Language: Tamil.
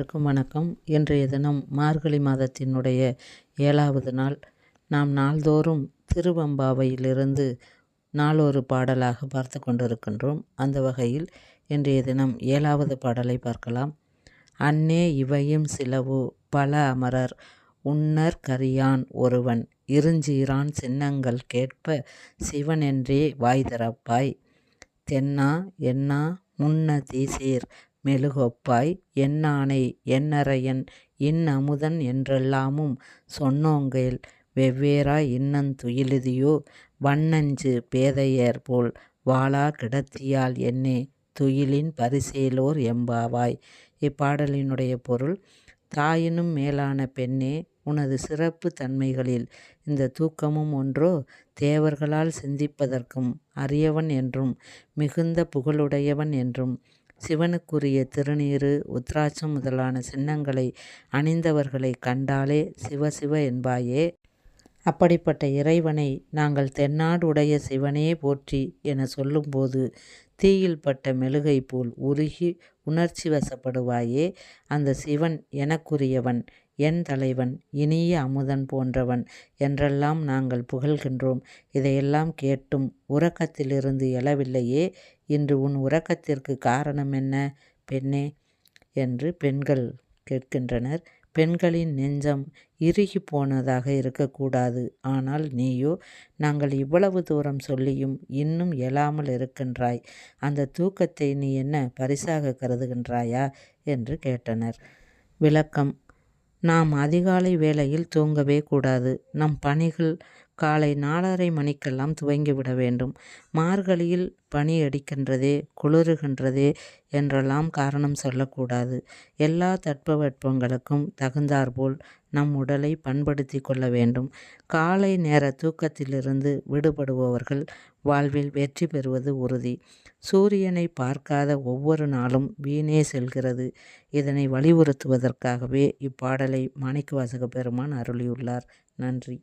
அனைவருக்கும் வணக்கம். இன்றைய தினம் மார்கழி மாதத்தினுடைய ஏழாவது நாள். நாம் நாள்தோறும் திருவம்பாவையிலிருந்து நாளொரு பாடலாக பார்த்து கொண்டிருக்கின்றோம். அந்த வகையில் இன்றைய தினம் ஏழாவது பாடலை பார்க்கலாம். அன்னே இவையும் சிலவோ பல அமரர். உன்னர் கரியான் ஒருவன். இருஞ்சீரான் சின்னங்கள் கேட்ப சிவனென்றே வாய் திறப்பாய். தென்னா என்னா முன்ன தீசீர். மெழுகொப்பாய் என்னானை என்னறையன் இன் அமுதன் என்றெல்லாமும் சொன்னோங்கேல் வெவ்வேறாய் இன்னந் துயிலுதியோ வண்ணஞ்சு பேதையர் போல் வாளா கிடத்தியால் என்னே துயிலின் பரிசேலோர் எம்பாவாய். இப்பாடலினுடைய பொருள் தாயினும் மேலான பெண்ணே உனது சிறப்பு தன்மைகளில் இந்த தூக்கமும் ஒன்றோ தேவர்களால் சிந்திப்பதற்கும் அரியவன் என்றும் மிகுந்த புகழுடையவன் என்றும் சிவனுக்குரிய திருநீறு உத்ராட்சம் முதலான சின்னங்களை அணிந்தவர்களை கண்டாலே சிவ சிவ என்பாயே. அப்படிப்பட்ட இறைவனை நாங்கள் தென்னாடுடைய சிவனே போற்றி என சொல்லும்போது தீயில் பட்ட மெழுகை போல் உருகி உணர்ச்சி வசப்படுவாயே. அந்த சிவன் எனக்குரியவன். என் தலைவன் இனிய அமுதன் போன்றவன் என்றெல்லாம் நாங்கள் புகழ்கின்றோம். இதையெல்லாம் கேட்டும் உறக்கத்திலிருந்து எழவில்லையே. இன்று உன் உறக்கத்திற்கு காரணம் என்ன? பெண்ணே என்று பெண்கள் கேட்கின்றனர். பெண்களின் நெஞ்சம் இறுகி போனதாக இருக்கக்கூடாது. ஆனால் நீயோ நாங்கள் இவ்வளவு தூரம் சொல்லியும் இன்னும் எழாமல் இருக்கின்றாய். அந்த தூக்கத்தை நீ என்ன பரிசாக கருதுகின்றாயா? என்று கேட்டனர். விளக்கம் நாம் அதிகாலை வேளையில் தூங்கவே கூடாது. நம் பணிகள் காலை நாலரை மணிக்கெல்லாம் துவங்கிவிட வேண்டும். மார்கழியில் பனி அடிக்கின்றதே குளிருகின்றதே என்றெல்லாம் காரணம் சொல்லக்கூடாது. எல்லா தட்பவெட்பங்களுக்கும் தகுந்தாற்போல் நம் உடலை பண்படுத்தி கொள்ள வேண்டும். காலை நேர தூக்கத்திலிருந்து விடுபடுபவர்கள் வாழ்வில் வெற்றி பெறுவது உறுதி. சூரியனை பார்க்காத ஒவ்வொரு நாளும் வீணே செல்கிறது. இதனை வலியுறுத்துவதற்காகவே இப்பாடலை மாணிக்கவாசக பெருமான் அருளியுள்ளார். நன்றி.